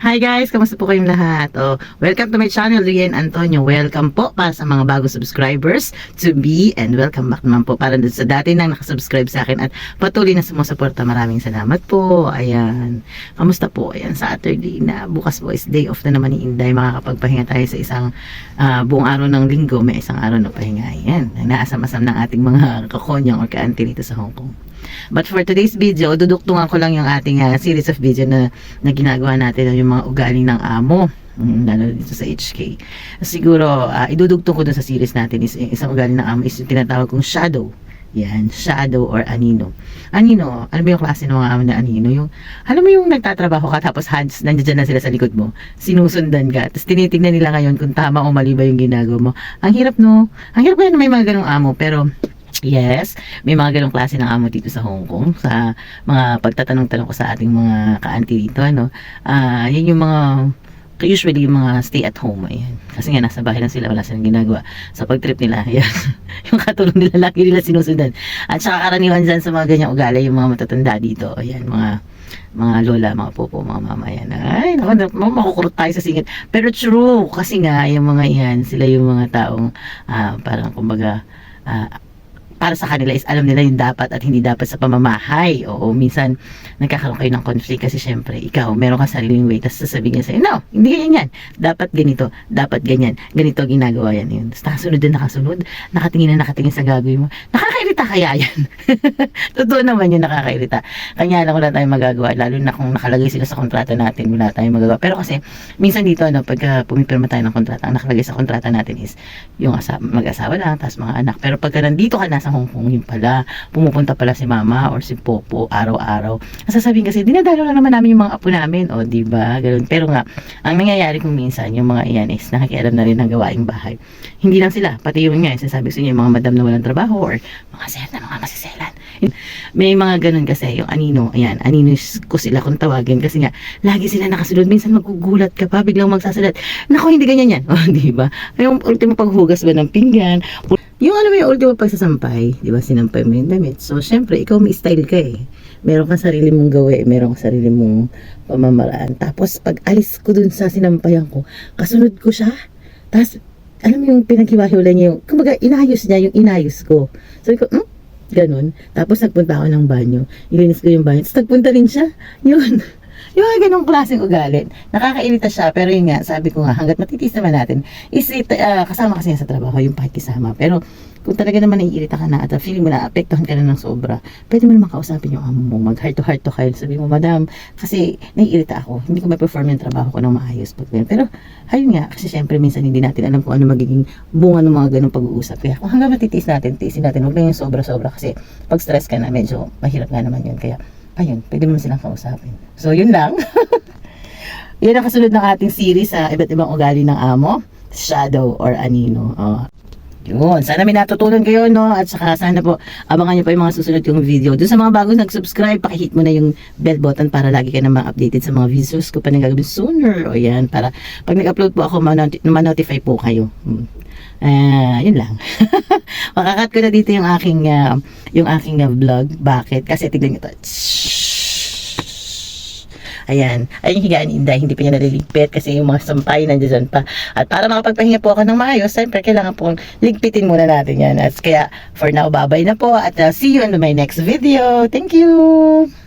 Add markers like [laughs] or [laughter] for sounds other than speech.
Hi guys, kamusta po kayong lahat? Oh, welcome to my channel, Rian Antonio. Welcome po para sa mga bago subscribers to be and welcome back naman po para sa dati nang nakasubscribe sa akin at patuloy na sumusuporta. Maraming salamat po. Ayan. Kamusta po? Ayan, Saturday na. Bukas po is day off na naman ni Inday. Makakapagpahinga tayo sa isang ah, buong araw ng linggo. May isang araw na pahinga. Ayan. Naasam-asam ng ating mga kakonyang or kaanti dito sa Hong Kong. But for today's video, duduktungan ko lang yung ating ah, series of video na, na ginagawa natin yung mga ugali ng amo. Mm, lalo dito sa HK. Siguro, ah, idudugtong ko dun sa series natin is isang ugali ng amo is yung tinatawag kong shadow. Yan, shadow or anino. Anino, ano ba yung klase ng mga amo na anino? Yung, alam mo yung nagtatrabaho ka tapos hands, nandiyan na sila sa likod mo, sinusundan ka, tapos tinitignan nila ngayon kung tama o mali ba yung ginagawa mo. Ang hirap no? Ang hirap kaya na may mga ganong amo, pero Yes, may mga ganong klase ng amo dito sa Hong Kong sa mga pagtatanong-tanong ko sa ating mga ka-auntie dito ano. Ah, yan yung mga usually yung mga stay at home ayan. Kasi nga nasa bahay lang sila wala silang ginagawa sa pagtrip nila. [laughs] Ayan. yung katulong nila lagi nila sinusundan. At saka karaniwan dyan sa mga ganyang ugali yung mga matatanda dito. Ayan, mga mga lola, mga popo, mga mama yan. Ay, naku, makukurot tayo sa singit. Pero true, kasi nga, yung mga yan, sila yung mga taong ah, parang kumbaga, ah, para sa kanila is alam nila yung dapat at hindi dapat sa pamamahay. Oo, minsan nagkakaroon kayo ng conflict kasi syempre ikaw, meron ka sariling way tapos sasabihin niya sa'yo, no, hindi ganyan yan. Dapat ganito, dapat ganyan. Ganito ginagawa yan yun. Tapos nakasunod din nakasunod, nakatingin na nakatingin sa gagawin mo. Nakakairita kaya yan? [laughs] Totoo naman yun, nakakairita. Kanya lang wala tayong magagawa, lalo na kung nakalagay sila sa kontrata natin, wala tayong magagawa. Pero kasi, minsan dito, ano, pagka pumipirma tayo ng kontrata, ang nakalagay sa kontrata natin is yung asa- mag-asawa lang, tapos mga anak. Pero pagka nandito ka na sa Hong Kong, yun pala, pumupunta pala si mama or si Popo araw-araw. Ang sasabihin kasi, dinadalo lang naman namin yung mga apo namin, o di ba? Ganun. Pero nga, ang nangyayari kung minsan, yung mga iyan is nakikialam na rin ng gawaing bahay. Hindi lang sila, pati yung nga, sinasabi sa inyo, yung mga madam na walang trabaho or mga sir na mga masiselan. May mga ganun kasi, yung anino, ayan, anino ko sila kung tawagin kasi nga, lagi sila nakasunod. Minsan magugulat ka pa, biglang magsasalat. Nako, hindi ganyan yan. [laughs] O, di ba? Yung ultimo paghugas ba ng pinggan, yung alam mo yung ultimo pagsasampay, di ba, sinampay mo yung damit. So, syempre, ikaw may style ka eh. Meron kang sarili mong gawi, meron kang sarili mong pamamaraan. Tapos, pag alis ko dun sa sinampayan ko, kasunod ko siya. Tapos, alam mo yung pinaghiwa-hiwalay niya yung, kumbaga, inayos niya yung inayos ko. Sabi ko, hmm? Ganun. Tapos, nagpunta ako ng banyo. Ilinis ko yung banyo. Tapos, nagpunta rin siya. [laughs] Yun. Yung mga ganong klaseng ugali. Nakakairita siya, pero yun nga, sabi ko nga, hanggat matitiis naman natin, is it, ah, kasama kasi sa trabaho, yung pakikisama. Pero, kung talaga naman naiirita ka na at feeling mo na apektuhan ka na ng sobra, pwede mo naman kausapin yung amo mo, mag heart to heart to kayo. Sabi mo, madam, kasi naiirita ako, hindi ko may perform yung trabaho ko ng maayos. Pag ganun. Pero, ayun nga, kasi syempre minsan hindi natin alam kung ano magiging bunga ng mga ganong pag-uusap. Kaya kung hanggang matitiis natin, tiisin natin, huwag lang yung sobra-sobra kasi pag stress ka na, medyo mahirap nga naman yun. Kaya, ayun, pwede mo silang kausapin. So, yun lang. [laughs] yun ang kasunod ng ating series sa iba't ibang ugali ng amo, shadow or anino. Oh. Yun, sana may natutunan kayo, no? At saka sana po, abangan nyo pa yung mga susunod kong video. Doon sa mga bagong nag-subscribe, pakihit mo na yung bell button para lagi ka naman updated sa mga videos ko pa na gagawin sooner. O yan, para pag nag-upload po ako, manoti- ma-notify po kayo. Hmm. Ah, yun lang. [laughs] Makakat ko na dito yung aking ah, yung aking ah, vlog. Bakit? Kasi tignan nyo to. Ayan. Ayun higaan Inday. Hindi pa niya naliligpit kasi yung mga sampay nandiyan pa. At para makapagpahinga po ako ng maayos, siyempre kailangan pong ligpitin muna natin yan. At kaya for now, bye-bye na po. At uh, see you in my next video. Thank you!